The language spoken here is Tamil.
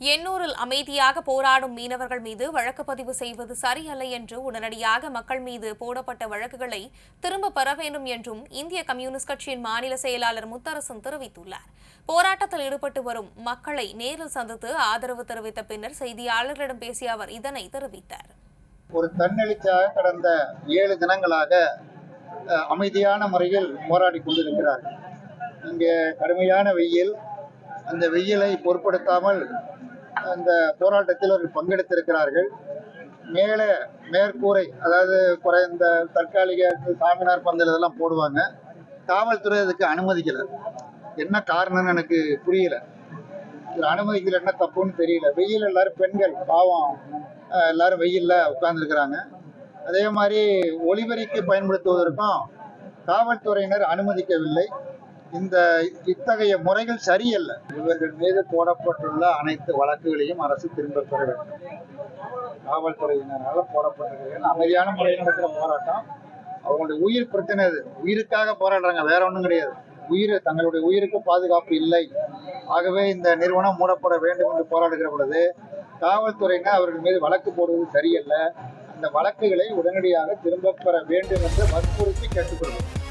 எண்ணூரில் அமைதியாக போராடும் மீனவர்கள் மீது வழக்கு பதிவு செய்வது சரியல்ல என்று உடனடியாக மக்கள் மீது போடப்பட்ட வழக்குகளை திரும்ப பெற வேண்டும் என்றும் இந்திய கம்யூனிஸ்ட் கட்சியின் மாநில செயலாளர் முத்தரசன் தெரிவித்துள்ளார். போராட்டத்தில் ஈடுபட்டு வரும் மக்களை நேரில் சந்தித்து ஆதரவு தெரிவித்த பின்னர் செய்தியாளர்களிடம் பேசிய அவர் இதனை தெரிவித்தார். ஒரு தன்னெழுச்சியாக கடந்த ஏழு தினங்களாக அமைதியான முறையில் போராடி கொண்டிருக்கிறார் இங்கே கடுமையான வெயில் அந்த வெயிலை பொருட்படுத்தாமல் அந்த போராட்டத்தில் அவர்கள் பங்கெடுத்திருக்கிறார்கள். மேலே மேற்கூரை அதாவது குறைந்த தற்காலிக சாமினார் பந்தல் இதெல்லாம் போடுவாங்க. காவல்துறை அதுக்கு அனுமதிக்கலை. என்ன காரணம்னு எனக்கு புரியல. இதில் அனுமதிக்கல என்ன தப்புன்னு தெரியல. வெயில் எல்லாரும் பெண்கள் பாவம். எல்லாரும் வெயிலில் உட்கார்ந்துருக்கிறாங்க. அதே மாதிரி ஒளிபரிக்கு பயன்படுத்துவதற்கும் காவல்துறையினர் அனுமதிக்கவில்லை. இந்த இத்தகைய முறைகள் சரியல்ல. இவர்கள் மீது போடப்பட்டுள்ள அனைத்து வழக்குகளையும் அரசு திரும்ப பெற வேண்டும். காவல்துறையினரால் போடப்பட்டிருக்கிறது அமைதியான முறையில் நடக்கிற போராட்டம்? அவங்களுடைய உயிர் பிரச்சனை அது. உயிருக்காக போராடுறாங்க வேற ஒன்றும் கிடையாது. உயிர் தங்களுடைய உயிருக்கு பாதுகாப்பு இல்லை. ஆகவே இந்த நிறுவனம் மூடப்பட வேண்டும் என்று போராடுகிற பொழுது காவல்துறையினர் அவர்கள் மீது வழக்கு போடுவது சரியல்ல. அந்த வழக்குகளை உடனடியாக திரும்பப் பெற வேண்டும் என்று வற்புறுத்தி கேட்டுக்கொள்கிறோம்.